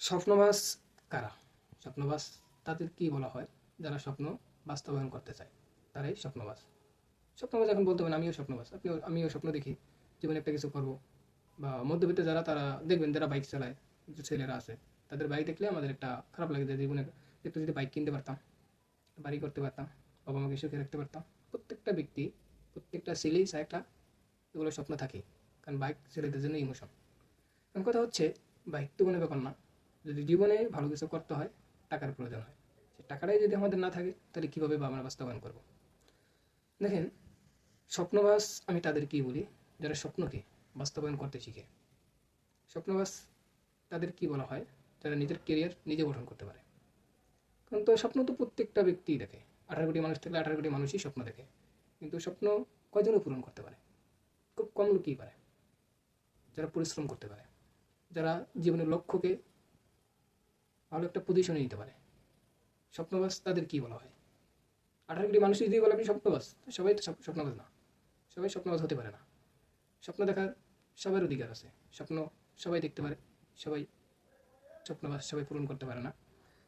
স্বপ্নবাস কারা? স্বপ্নবাস তাদের কি বলা হয়? যারা স্বপ্ন বাস্তবায়ন করতে চায়, তারাই স্বপ্নবাস। স্বপ্নবাস এখন বলতে পারেন, আমিও স্বপ্নবাস। আপনিও আমিও স্বপ্ন দেখি, জীবনে একটা কিছু করব। বা মধ্যবিত্ত যারা, তারা দেখবেন যারা বাইক চালায় যে ছেলেরা আছে, তাদের বাইক দেখলে আমাদের একটা খারাপ লাগে যে জীবনে একটু যদি বাইক কিনতে পারতাম, বাড়ি করতে পারতাম বাবা মাকে সুখে রাখতে পারতাম, প্রত্যেকটা ব্যক্তি, প্রত্যেকটা ছেলেই একটা এগুলো স্বপ্ন থাকে, কারণ বাইক ছেলেদের জন্য ইমোশন এখন কথা হচ্ছে, বাইক তো কোনো ব্যাপার না যদি জীবনে ভালো কিছু করতে হয়, টাকার প্রয়োজন হয়। সে টাকাটাই যদি আমাদের না থাকে, তাহলে কীভাবে বা আমরা বাস্তবায়ন করব? দেখেন, স্বপ্নবাস আমি তাদেরকেই বলি, যারা স্বপ্নকে বাস্তবায়ন করতে শিখে। স্বপ্নবাস তাদের কি বলা হয়? যারা নিজের কেরিয়ার নিজে গঠন করতে পারে। কারণ তো স্বপ্ন তো প্রত্যেকটা ব্যক্তিই দেখে। আঠারো কোটি মানুষ থাকলে আঠারো কোটি মানুষই স্বপ্ন দেখে। কিন্তু স্বপ্ন কয়জনও পূরণ করতে পারে? খুব কম লোকই পারে। যারা পরিশ্রম করতে পারে। যারা জীবনের লক্ষ্যকে ভালো একটা পজিশনে নিতে পারে। স্বপ্নবাস তাদের কি বলা হয়? আঠারো কোটি মানুষ যদি বলে আপনি স্বপ্নবাস সবাই তো স্বপ- স্বপ্নবাস না। সবাই স্বপ্নবাস হতে পারে না। স্বপ্ন দেখার সবার অধিকার আছে। স্বপ্ন সবাই দেখতে পারে, সবাই স্বপ্নবাস সবাই পূরণ করতে পারে না।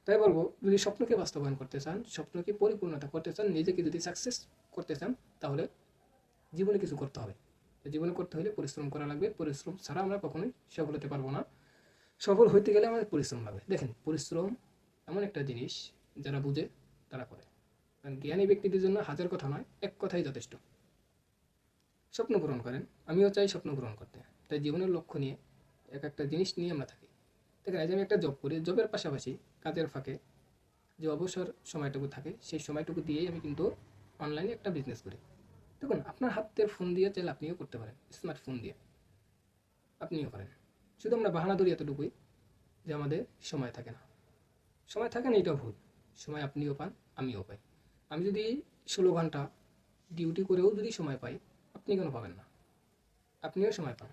তাই বলব, যদি স্বপ্নকে বাস্তবায়ন করতে চান, স্বপ্নকে পরিপূর্ণতা করতে চান, নিজেকে যদি সাকসেস করতে চান, তাহলে জীবনে কিছু করতে হবে। জীবনে করতে হলে পরিশ্রম করা লাগবে। পরিশ্রম ছাড়া আমরা কখনোই সফল হতে পারব না। সফল হইতে গেলে আমাদের পরিশ্রম লাগবে দেখেন, পরিশ্রম এমন একটা জিনিস যারা বুঝে, তারা করে। কারণ জ্ঞানী ব্যক্তিদের জন্য হাজার কথা নয়, এক কথাই যথেষ্ট। স্বপ্ন পূরণ করেন। আমিও চাই স্বপ্ন পূরণ করতে। তাই জীবনের লক্ষ্য নিয়ে এক একটা জিনিস নিয়ে আমরা থাকি। দেখেন, আজ আমি একটা জব করি। জবের পাশাপাশি কাজের ফাঁকে যে অবসর সময়টুকু থাকে, সেই সময়টুকু দিয়েই আমি কিন্তু অনলাইনে একটা বিজনেস করি। দেখুন, আপনার হাতের ফোন দিয়ে চাইলে আপনিও করতে পারেন স্মার্টফোন দিয়ে। আপনিও করেন। শুধু আমরা বাহানা ধরি এতটুকুই যে আমাদের সময় থাকে না। সময় থাকে না এটাও ভুল। সময় আপনিও পান, আমিও পাই। আমি যদি ষোলো ঘণ্টা ডিউটি করেও যদি সময় পাই, আপনি কেন পাবেন না। আপনিও সময় পান।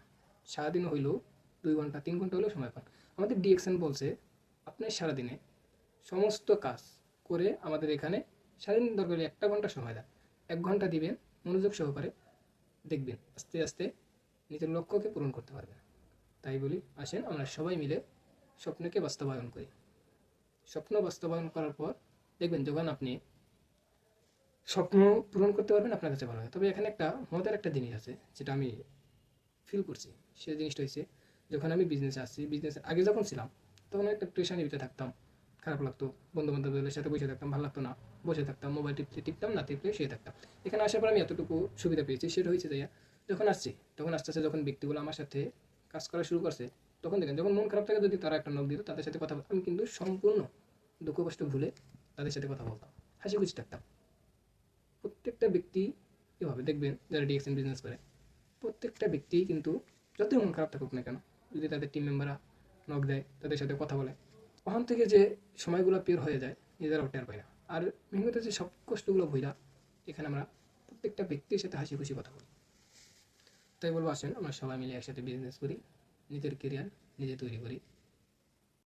সারাদিন হইলেও দুই ঘণ্টা, তিন ঘণ্টা হলেও সময় পান। আমাদের ডিএকশন বলছে, আপনি সারাদিনে সমস্ত কাজ করে আমাদের এখানে সারাদিন দরকার একটা ঘণ্টা সময় দেন। এক ঘণ্টা দিবেন, মনোযোগ সহকারে দেখবেন। আস্তে আস্তে নিজের লক্ষ্যকে পূরণ করতে পারবেন। তাই বলি, আসেন, আমরা সবাই মিলে স্বপ্নকে বাস্তবায়ন করি। স্বপ্ন বাস্তবায়ন করার পর দেখবেন যখন আপনি স্বপ্ন পূরণ করতে পারবেন, আপনার কাছে ভালো হয়। তবে এখানে একটা মজার একটা জিনিস আছে, যেটা আমি ফিল করছি। সেই জিনিসটা হচ্ছে যখন আমি বিজনেসে আসছি বিজনেসের আগে যখন ছিলাম, তখন একটা প্রেশানি ভিতরে থাকতাম। খারাপ লাগতো বন্ধু বান্ধবদের সাথে বসে থাকতাম, ভালো লাগতো না। বসে থাকতাম মোবাইল টিপতে টিপতাম, না টিপলে শুয়ে থাকতাম। এখানে আসার পর আমি এতটুকু সুবিধা পেয়েছি, সেটা হয়েছে যে যখন আসছি, তখন আস্তে আস্তে যখন ব্যক্তিগুলো আমার সাথে কাজ করা শুরু করছে, তখন দেখেন যখন মন খারাপ থাকে যদি তারা একটা নখ দিত, তাদের সাথে কথা আমি কিন্তু সম্পূর্ণ দুঃখ কষ্ট ভুলে তাদের সাথে কথা বলতাম, হাসি খুশি থাকতাম। প্রত্যেকটা ব্যক্তি এভাবে দেখবেন যারা ডিএক্সএন বিজনেস করে, প্রত্যেকটা ব্যক্তি কিন্তু যতই মন খারাপ থাকুক না কেন, যদি তাদের টিম মেম্বাররা নখ দেয়, তাদের সাথে কথা বলে, ওখান থেকে যে সময়গুলো পের হয়ে যায়, নিজেরাও টের পায় না। আর কথা হচ্ছে সব কষ্টগুলো ভইরা এখানে আমরা প্রত্যেকটা ব্যক্তির সাথে হাসি খুশি কথা বলি। তাই বলব আসেন আমরা সবাই মিলে একসাথে বিজনেস করি নিজের কেরিয়ার নিজে তৈরি করি।